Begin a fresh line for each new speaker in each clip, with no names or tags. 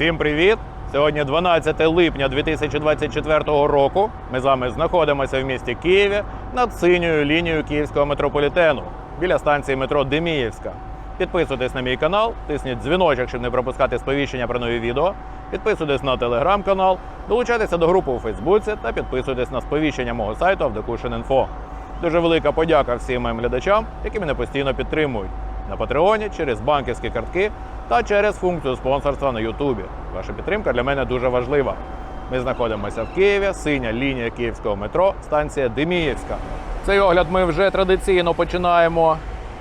Всім привіт! Сьогодні 12 липня 2024 року. Ми з вами знаходимося в місті Києві над синьою лінією київського метрополітену біля станції метро Деміївська. Підписуйтесь на мій канал, тисніть дзвіночок, щоб не пропускати сповіщення про нові відео. Підписуйтесь на телеграм-канал, долучайтеся до групи у Фейсбуці та підписуйтесь на сповіщення мого сайту Avdekushin.info. Дуже велика подяка всім моїм глядачам, які мене постійно підтримують на Патреоні через банківські картки та через функцію спонсорства на Ютубі. Ваша підтримка для мене дуже важлива. Ми знаходимося в Києві, синя лінія київського метро, станція Деміївська. Цей огляд ми вже традиційно починаємо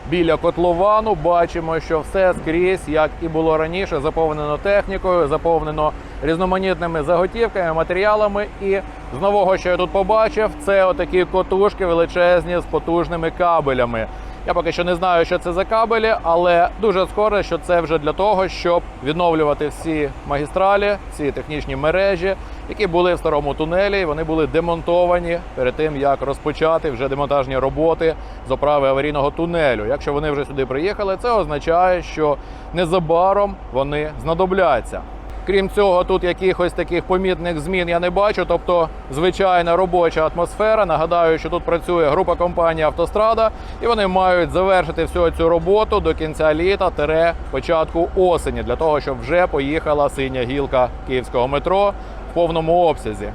біля котловану. Бачимо, що все скрізь, як і було раніше, заповнено технікою, заповнено різноманітними заготівками, матеріалами. І з нового, що я тут побачив, це отакі котушки величезні з потужними кабелями. Я поки що не знаю, що це за кабелі, але дуже скоро, що це вже для того, щоб відновлювати всі магістралі, всі технічні мережі, які були в старому тунелі. і Вони були демонтовані перед тим, як розпочати вже демонтажні роботи з оправи аварійного тунелю. Якщо вони вже сюди приїхали, це означає, що незабаром вони знадобляться. Крім цього, тут якихось таких помітних змін я не бачу. Тобто, звичайна робоча атмосфера. Нагадаю, що тут працює група компанії Автострада, і вони мають завершити всю цю роботу до кінця літа тере початку осені, для того, щоб вже поїхала синя гілка київського метро в повному обсязі.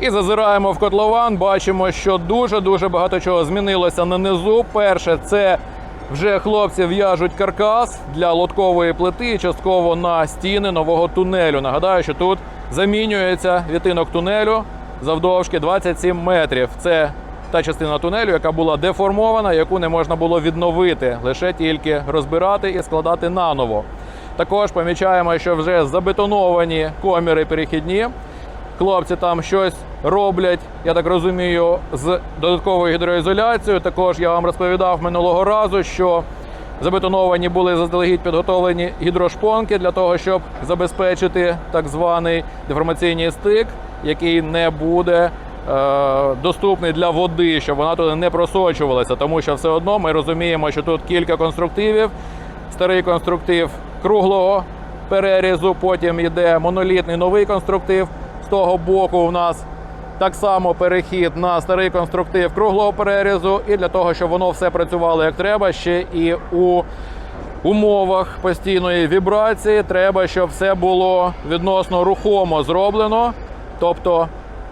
І зазираємо в котлован. Бачимо, що дуже дуже багато чого змінилося на низу. Перше, це вже хлопці в'яжуть каркас для лоткової плити частково на стіни нового тунелю. Нагадаю, що тут замінюється відтинок тунелю завдовжки 27 метрів. Це та частина тунелю, яка була деформована, яку не можна було відновити, лише тільки розбирати і складати наново. Також помічаємо, що вже забетоновані коміри перехідні. Хлопці там щось роблять, я так розумію, з додатковою гідроізоляцією. Також я вам розповідав минулого разу, що забетоновані були заздалегідь підготовлені гідрошпонки для того, щоб забезпечити так званий деформаційний стик, який не буде е, доступний для води, щоб вона туди не просочувалася, тому що все одно ми розуміємо, що тут кілька конструктивів. Старий конструктив круглого перерізу, потім йде монолітний новий конструктив. З того боку у нас так само перехід на старий конструктив круглого перерізу. І для того, щоб воно все працювало як треба, ще і у умовах постійної вібрації треба, щоб все було відносно рухомо зроблено. Тобто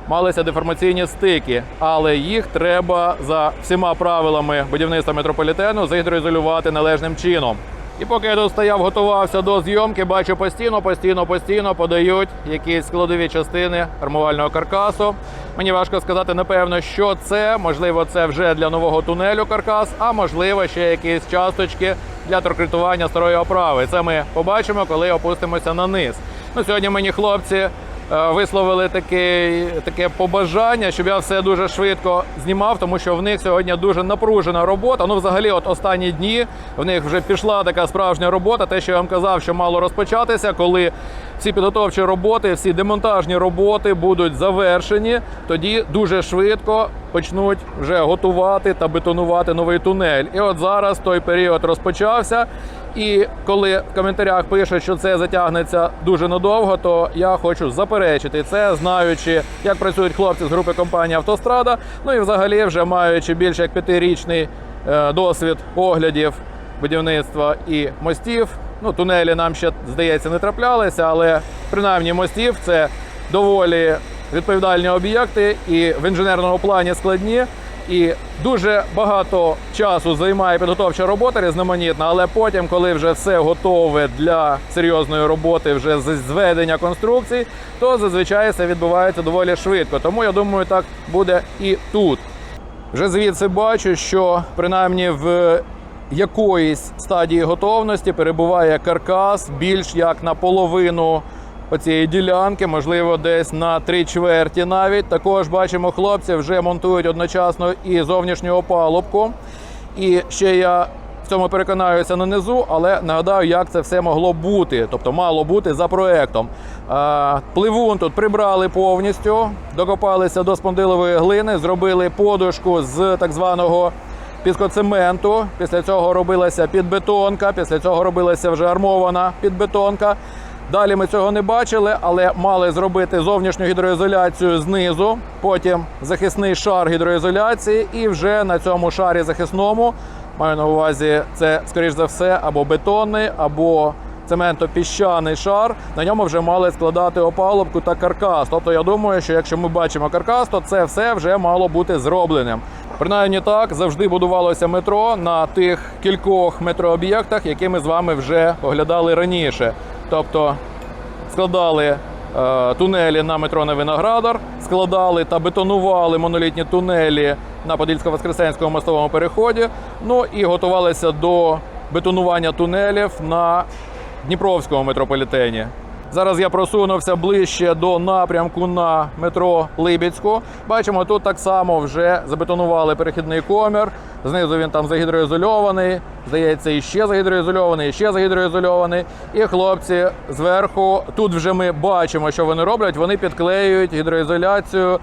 малися деформаційні стики, але їх треба за всіма правилами будівництва метрополітену загідроізолювати належним чином. І поки я тут стояв, готувався до зйомки, бачу постійно, постійно, постійно подають якісь складові частини армувального каркасу. Мені важко сказати, напевно, що це. Можливо, це вже для нового тунелю каркас, а можливо, ще якісь часточки для торкретування старої оправи. Це ми побачимо, коли опустимося на низ. Ну, сьогодні мені хлопці висловили таке, таке побажання, щоб я все дуже швидко знімав, тому що в них сьогодні дуже напружена робота. Ну, взагалі, от останні дні в них вже пішла така справжня робота. Те, що я вам казав, що мало розпочатися, коли всі підготовчі роботи, всі демонтажні роботи будуть завершені, тоді дуже швидко почнуть вже готувати та бетонувати новий тунель. І от зараз той період розпочався. І коли в коментарях пишуть, що це затягнеться дуже надовго, то я хочу заперечити це, знаючи, як працюють хлопці з групи компанії Автострада. Ну і взагалі, вже маючи більше як п'ятирічний е, досвід оглядів будівництва і мостів. Ну, тунелі нам ще здається не траплялися, але принаймні мостів це доволі відповідальні об'єкти і в інженерному плані складні. І дуже багато часу займає підготовча робота різноманітна, але потім, коли вже все готове для серйозної роботи, вже з зведення конструкцій, то зазвичай це відбувається доволі швидко. Тому я думаю, так буде і тут. Вже звідси бачу, що принаймні в якоїсь стадії готовності перебуває каркас більш як на половину оцієї ділянки, можливо, десь на три чверті навіть. Також бачимо, хлопці вже монтують одночасно і зовнішню опалубку. І ще я в цьому переконаюся нанизу, але нагадаю, як це все могло бути, тобто мало бути за проектом. Пливун тут прибрали повністю, докопалися до спондилової глини, зробили подушку з так званого піскоцементу. Після цього робилася підбетонка, після цього робилася вже армована підбетонка. Далі ми цього не бачили, але мали зробити зовнішню гідроізоляцію знизу, потім захисний шар гідроізоляції, і вже на цьому шарі захисному маю на увазі, це скоріш за все або бетонний, або цементопіщаний шар. На ньому вже мали складати опалубку та каркас. Тобто, я думаю, що якщо ми бачимо каркас, то це все вже мало бути зробленим. Принаймні так завжди будувалося метро на тих кількох метрооб'єктах, які ми з вами вже оглядали раніше. Тобто складали е, тунелі на метро на Виноградар, складали та бетонували монолітні тунелі на Подільсько-Воскресенському мостовому переході. Ну і готувалися до бетонування тунелів на Дніпровському метрополітені. Зараз я просунувся ближче до напрямку на метро Либідську. Бачимо, тут так само вже забетонували перехідний комір. Знизу він там загідроізольований. Здається, і ще загідроізольований, і ще загідроізольований. І хлопці зверху тут вже ми бачимо, що вони роблять. Вони підклеюють гідроізоляцію. Е,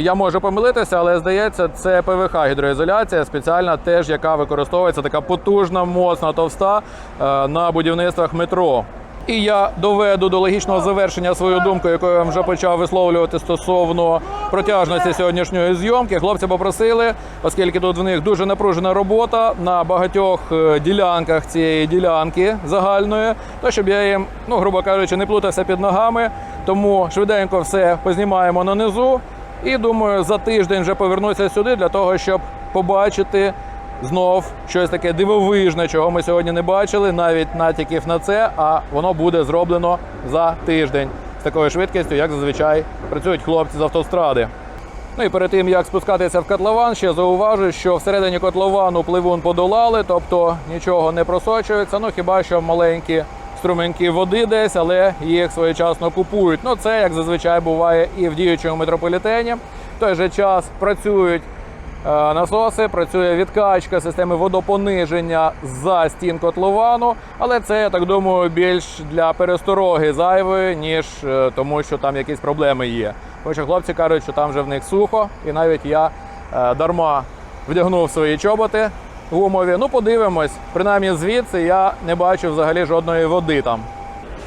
Я можу помилитися, але здається, це ПВХ гідроізоляція, спеціальна теж, яка використовується така потужна, моцна, товста е, на будівництвах метро. І я доведу до логічного завершення свою думку, яку я вже почав висловлювати стосовно протяжності сьогоднішньої зйомки. Хлопці попросили, оскільки тут в них дуже напружена робота на багатьох е, ділянках цієї ділянки загальної, то щоб я їм, ну грубо кажучи, не плутався під ногами. Тому швиденько все познімаємо на низу. І думаю, за тиждень вже повернуся сюди для того, щоб побачити знов щось таке дивовижне, чого ми сьогодні не бачили, навіть натяків на це, а воно буде зроблено за тиждень з такою швидкістю, як зазвичай працюють хлопці з автостради. Ну і перед тим як спускатися в котлован, ще зауважу, що всередині котловану пливун подолали, тобто нічого не просочується. Ну хіба що маленькі струменьки води десь, але їх своєчасно купують. Ну це як зазвичай буває і в діючому метрополітені. В той же час працюють насоси, працює відкачка системи водопониження за стін котловану, але це я так думаю більш для перестороги зайвої, ніж е, тому, що там якісь проблеми є. Тому хлопці кажуть, що там вже в них сухо, і навіть я е, дарма вдягнув свої чоботи гумові. Ну, подивимось. Принаймні звідси я не бачу взагалі жодної води там.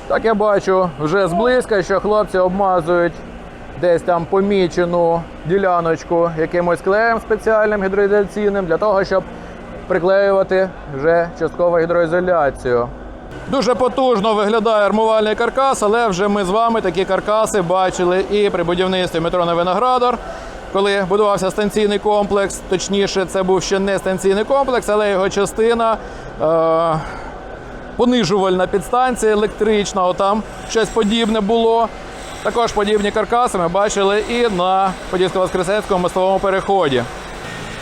Так я бачу вже зблизька, що хлопці обмазують десь там помічену діляночку якимось клеєм спеціальним гідроізоляційним для того, щоб приклеювати вже часткову гідроізоляцію. Дуже потужно виглядає армувальний каркас, але вже ми з вами такі каркаси бачили і при будівництві метро на Виноградар. Коли будувався станційний комплекс, точніше, це був ще не станційний комплекс, але його частина е- понижувальна підстанція електрична, отам щось подібне було. Також подібні каркаси ми бачили і на Подільсько-Воскресенському мостовому переході.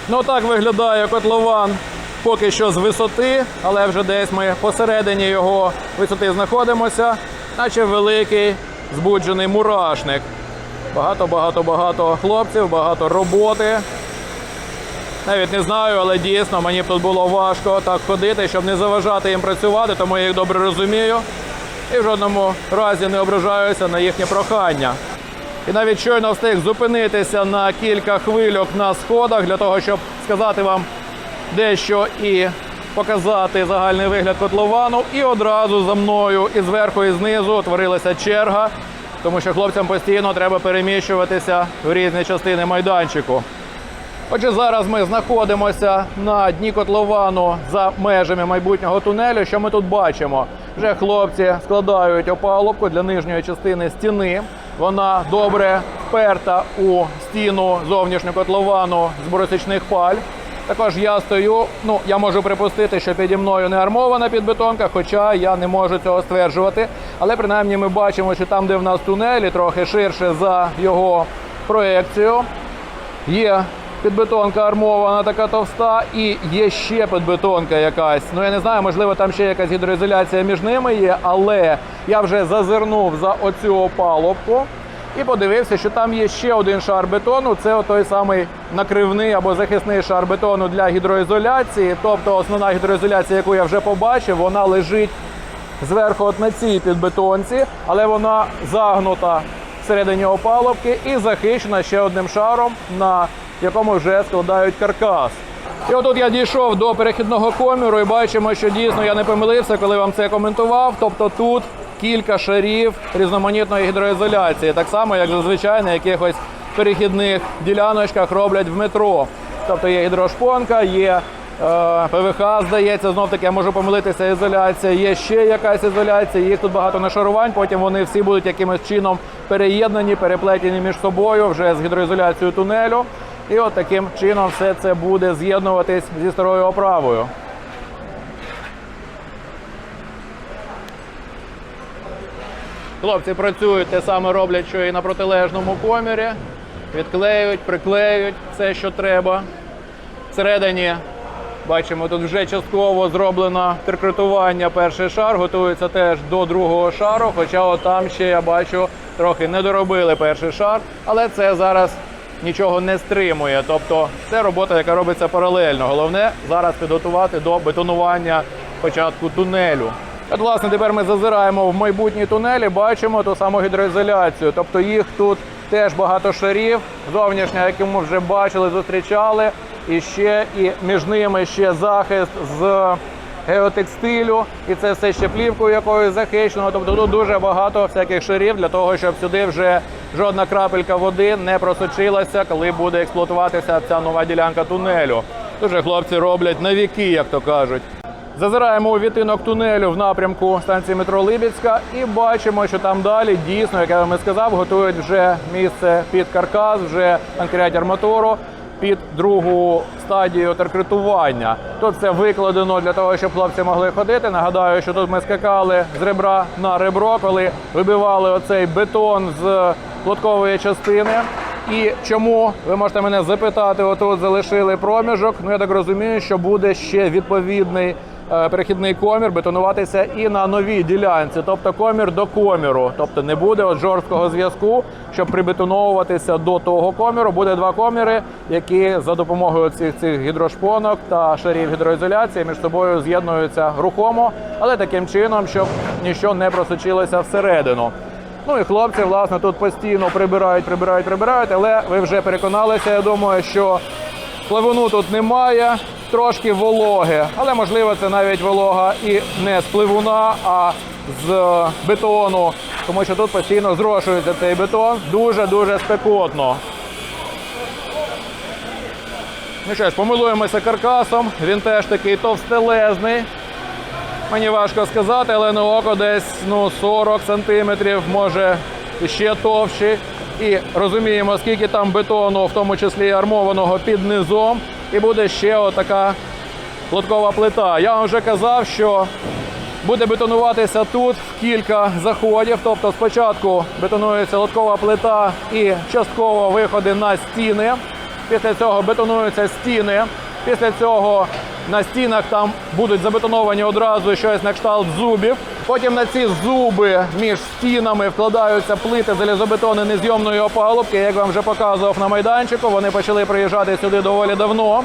Ну так виглядає котлован поки що з висоти, але вже десь ми посередині його висоти знаходимося, наче великий збуджений мурашник. Багато-багато-багато хлопців, багато роботи. Навіть не знаю, але дійсно мені б тут було важко так ходити, щоб не заважати їм працювати, тому я їх добре розумію. І в жодному разі не ображаюся на їхнє прохання. І навіть щойно встиг зупинитися на кілька хвильок на сходах для того, щоб сказати вам дещо і показати загальний вигляд котловану. І одразу за мною і зверху, і знизу утворилася черга, тому що хлопцям постійно треба переміщуватися в різні частини майданчику. Отже, зараз ми знаходимося на дні котловану за межами майбутнього тунелю. Що ми тут бачимо? Вже хлопці складають опалубку для нижньої частини стіни. Вона добре вперта у стіну зовнішнього котловану з боросичних паль. Також я стою. Ну я можу припустити, що піді мною не армована підбетонка, хоча я не можу цього стверджувати. Але принаймні ми бачимо, що там, де в нас тунелі, трохи ширше за його проекцію, є підбетонка армована, така товста, і є ще підбетонка якась. Ну я не знаю, можливо, там ще якась гідроізоляція між ними є, але я вже зазирнув за оцю опалубку і подивився, що там є ще один шар бетону. Це той самий накривний або захисний шар бетону для гідроізоляції. Тобто основна гідроізоляція, яку я вже побачив, вона лежить зверху от на цій підбетонці, але вона загнута всередині опалубки і захищена ще одним шаром, на якому вже складають каркас. І отут я дійшов до перехідного коміру і бачимо, що дійсно я не помилився, коли вам це коментував. Тобто тут кілька шарів різноманітної гідроізоляції, так само, як зазвичай на якихось перехідних діляночках роблять в метро. Тобто є гідрошпонка, є е, ПВХ, здається, знов таки я можу помилитися, ізоляція, є ще якась ізоляція, їх тут багато нашарувань, потім вони всі будуть якимось чином переєднані, переплетені між собою вже з гідроізоляцією тунелю. І от таким чином все це буде з'єднуватись зі старою оправою. Хлопці працюють, те саме роблять, що і на протилежному комірі. Відклеюють, приклеюють все, що треба. Всередині бачимо, тут вже частково зроблено трикрутування. Перший шар готується теж до другого шару. Хоча от там ще я бачу трохи не доробили перший шар, але це зараз нічого не стримує. Тобто це робота, яка робиться паралельно. Головне зараз підготувати до бетонування початку тунелю. От, власне, тепер ми зазираємо в майбутні тунелі, бачимо ту саму гідроізоляцію. Тобто їх тут теж багато шарів. Зовнішня, яку ми вже бачили, зустрічали. І ще і між ними ще захист з геотекстилю, і це все ще плівкою якоюсь захищено. Тобто тут дуже багато всяких шарів для того, щоб сюди вже жодна крапелька води не просочилася, коли буде експлуатуватися ця нова ділянка тунелю. Дуже хлопці роблять на віки, як то кажуть. Зазираємо у відтинок тунелю в напрямку станції метро Либідська і бачимо, що там далі дійсно, як я вам і сказав, готують вже місце під каркас, вже анкерять арматуру під другу стадію торкретування. Тут це викладено для того, щоб хлопці могли ходити. Нагадаю, що тут ми скакали з ребра на ребро, коли вибивали оцей бетон з лоткової частини. І чому ви можете мене запитати? Отут залишили проміжок. Ну я так розумію, що буде ще відповідний перехідний комір бетонуватися і на новій ділянці, тобто комір до коміру. Тобто не буде от жорсткого зв'язку, щоб прибетоновуватися до того коміру. Буде два коміри, які за допомогою цих цих гідрошпонок та шарів гідроізоляції між собою з'єднуються рухомо, але таким чином, щоб нічого не просочилося всередину. Ну і хлопці, власне, тут постійно прибирають, прибирають, прибирають, але ви вже переконалися, я думаю, що пливуну тут немає, трошки вологи, але можливо це навіть волога і не з пливуна, а з бетону, тому що тут постійно зрошується цей бетон дуже-дуже спекотно. Ну що ж, помилуємося каркасом. Він теж такий товстелезний. Мені важко сказати, але на око десь ну, 40 сантиметрів, може ще товщий. І розуміємо, скільки там бетону, в тому числі армованого під низом. І буде ще отака лоткова плита. Я вам вже казав, що буде бетонуватися тут в кілька заходів. Тобто спочатку бетонується лоткова плита і частково виходи на стіни. Після цього бетонуються стіни. Після цього на стінах там будуть забетоновані одразу щось на кшталт зубів. Потім на ці зуби між стінами вкладаються плити залізобетони незйомної опалубки. Як вам вже показував на майданчику, вони почали приїжджати сюди доволі давно.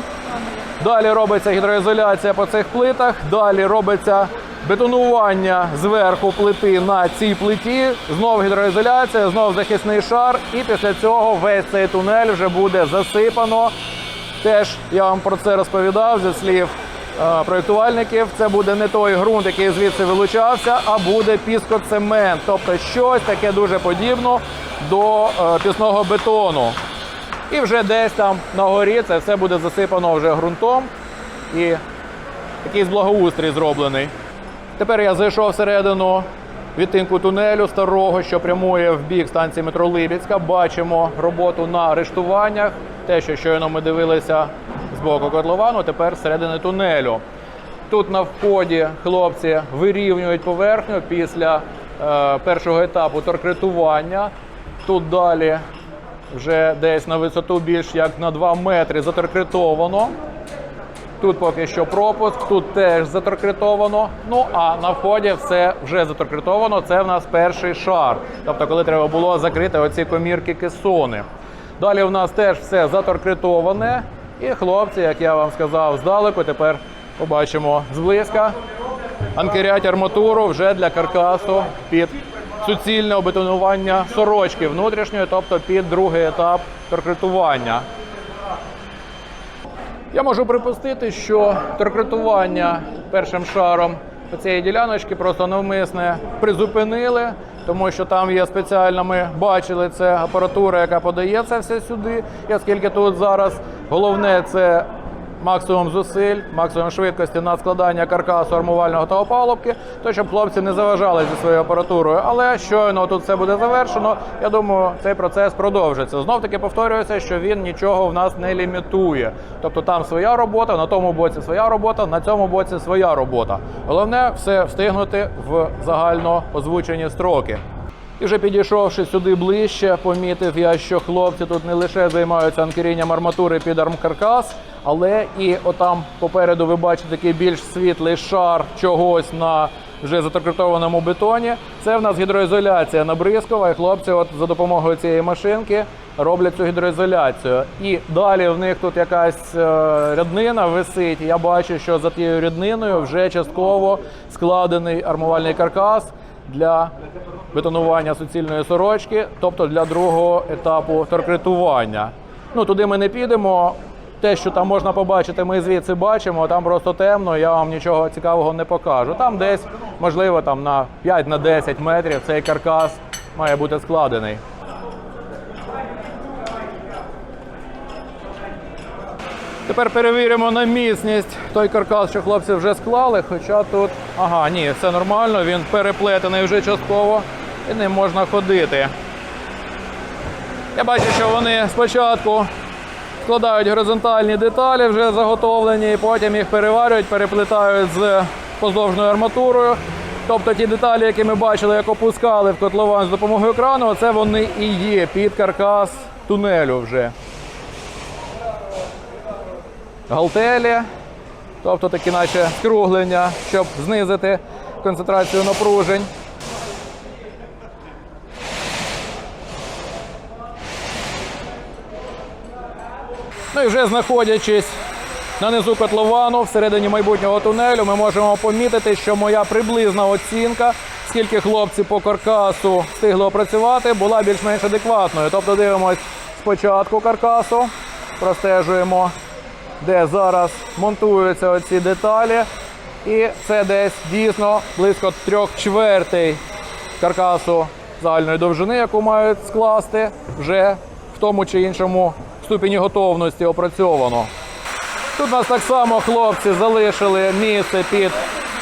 Далі робиться гідроізоляція по цих плитах. Далі робиться бетонування зверху плити на цій плиті. Знов гідроізоляція, знов захисний шар. І після цього весь цей тунель вже буде засипано. Теж я вам про це розповідав зі слів е, проєктувальників. Це буде не той ґрунт, який звідси вилучався, а буде піскоцемент. Тобто щось таке дуже подібне до е, пісного бетону. І вже десь там на горі це все буде засипано вже ґрунтом і якийсь благоустрій зроблений. Тепер я зайшов всередину відтинку тунелю старого, що прямує в бік станції метро Либідська. Бачимо роботу на арештуваннях. Те, що щойно ми дивилися з боку котловану, тепер всередини тунелю. Тут на вході хлопці вирівнюють поверхню після е, першого етапу торкретування. Тут далі вже десь на висоту більш як на 2 метри заторкретовано. Тут поки що пропуск, тут теж заторкретовано. Ну а на вході все вже заторкретовано. Це в нас перший шар. Тобто, коли треба було закрити оці комірки кесони. Далі в нас теж все заторкретоване. І хлопці, як я вам сказав, здалеку, тепер побачимо зблизька. Анкерять арматуру вже для каркасу під суцільне обетонування сорочки внутрішньої, тобто під другий етап торкретування. Я можу припустити, що торкретування першим шаром цієї діляночки просто навмисне призупинили, тому що там є спеціальна, ми бачили, це апаратура, яка подає це все сюди. І оскільки тут зараз головне це максимум зусиль, максимум швидкості на складання каркасу армувального та опалубки, то щоб хлопці не заважали зі своєю апаратурою. Але щойно тут все буде завершено. Я думаю, цей процес продовжиться. Знов таки повторюється, що він нічого в нас не лімітує. Тобто там своя робота, на тому боці своя робота, на цьому боці своя робота. Головне все встигнути в загально озвучені строки. І вже підійшовши сюди ближче, помітив я, що хлопці тут не лише займаються анкерінням арматури під армкаркас, але і отам попереду ви бачите такий більш світлий шар чогось на вже затракритованому бетоні. Це в нас гідроізоляція набризкова, і хлопці от за допомогою цієї машинки роблять цю гідроізоляцію. І далі в них тут якась е, ряднина висить. Я бачу, що за тією рядниною вже частково складений армувальний каркас для бетонування суцільної сорочки, тобто для другого етапу торкретування. Ну туди ми не підемо. Те, що там можна побачити, ми звідси бачимо. Там просто темно. Я вам нічого цікавого не покажу. Там десь, можливо, там на 5 на 10 метрів цей каркас має бути складений. Тепер перевіримо на міцність той каркас, що хлопці вже склали. Хоча тут, ага, ні, все нормально, він переплетений вже частково і ним можна ходити. Я бачу, що вони спочатку складають горизонтальні деталі, вже заготовлені, і потім їх переварюють, переплетають з поздовжною арматурою. Тобто ті деталі, які ми бачили, як опускали в котлован з допомогою крану, це вони і є під каркас тунелю вже галтелі, тобто такі наче скруглення, щоб знизити концентрацію напружень. Ну і вже знаходячись на низу котловану всередині майбутнього тунелю, ми можемо помітити, що моя приблизна оцінка, скільки хлопці по каркасу встигли опрацювати, була більш-менш адекватною. Тобто дивимось спочатку каркасу, простежуємо де зараз монтуються оці деталі. І це десь дійсно близько трьох чвертей каркасу загальної довжини, яку мають скласти, вже в тому чи іншому ступені готовності опрацьовано. Тут нас так само хлопці залишили місце під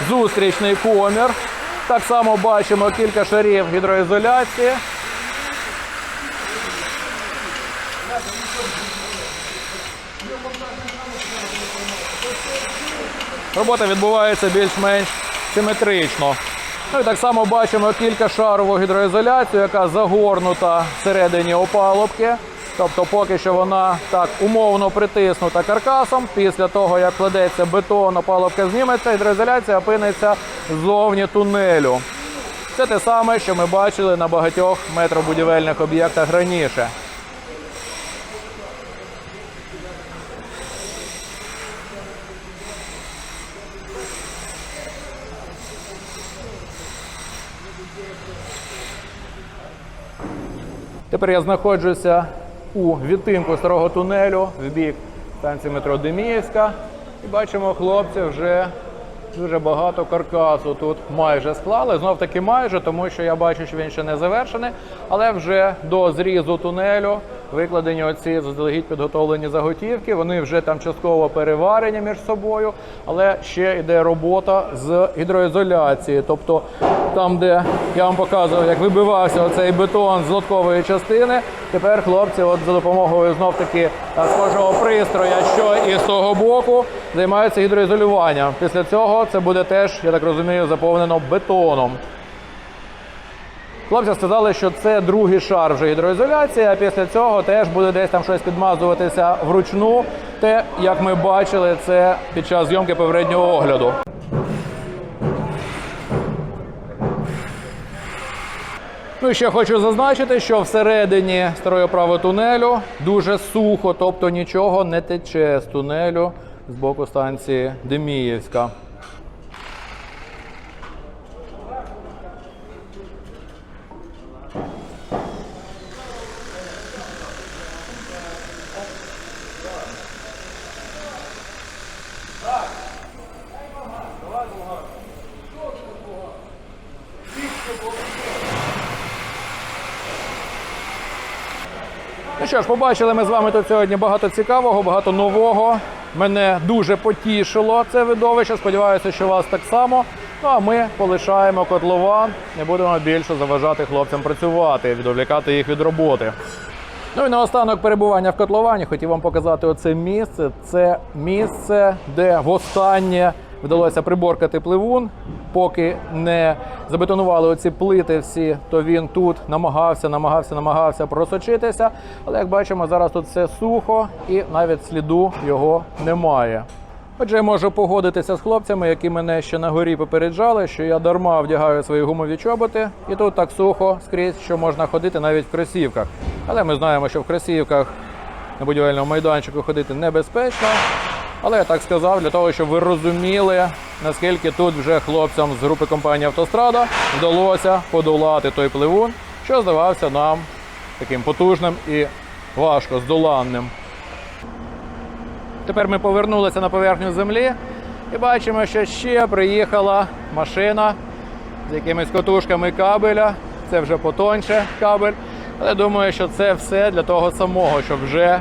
зустрічний комір. Так само бачимо кілька шарів гідроізоляції. Робота відбувається більш-менш симетрично. Ну і так само бачимо кількашарову гідроізоляцію, яка загорнута всередині опалубки. Тобто, поки що вона так умовно притиснута каркасом. Після того, як кладеться бетон, опалубка зніметься, гідроізоляція опиниться ззовні тунелю. Це те саме, що ми бачили на багатьох метробудівельних об'єктах раніше. Тепер я знаходжуся у відтинку старого тунелю в бік станції метро Деміївська. І бачимо, хлопці вже дуже багато каркасу тут майже склали. Знов таки майже, тому що я бачу, що він ще не завершений, але вже до зрізу тунелю викладені оці заздалегідь підготовлені заготівки. Вони вже там частково переварені між собою, але ще йде робота з гідроізоляції. Тобто там, де я вам показував, як вибивався оцей бетон з лоткової частини. Тепер хлопці, от за допомогою знов таки е, схожого пристроя, що і з того боку, займаються гідроізолюванням. Після цього це буде теж, я так розумію, заповнено бетоном. Хлопці сказали, що це другий шар вже гідроізоляції, а після цього теж буде десь там щось підмазуватися вручну. Те, як ми бачили, це під час зйомки попереднього огляду. Ну і ще хочу зазначити, що всередині старої прави тунелю дуже сухо, тобто нічого не тече з тунелю з боку станції Деміївська. Що ж, побачили ми з вами тут сьогодні багато цікавого, багато нового. Мене дуже потішило це видовище. Сподіваюся, що вас так само. Ну а ми полишаємо котлован, не будемо більше заважати хлопцям працювати, відволікати їх від роботи. Ну і наостанок перебування в котловані хотів вам показати оце місце. Це місце, де востаннє вдалося приборкати пливун. Поки не забетонували оці плити всі, то він тут намагався, намагався, намагався просочитися. Але як бачимо, зараз тут все сухо і навіть сліду його немає. Отже, я можу погодитися з хлопцями, які мене ще на горі попереджали, що я дарма вдягаю свої гумові чоботи, і тут так сухо скрізь, що можна ходити навіть в кросівках. Але ми знаємо, що в кросівках на будівельному майданчику ходити небезпечно. Але я так сказав для того, щоб ви розуміли, наскільки тут вже хлопцям з групи компанії Автострада вдалося подолати той пливун, що здавався нам таким потужним і важко здоланним. Тепер ми повернулися на поверхню землі і бачимо, що ще приїхала машина з якимись котушками кабеля. Це вже потоньше кабель. Але думаю, що це все для того самого, щоб вже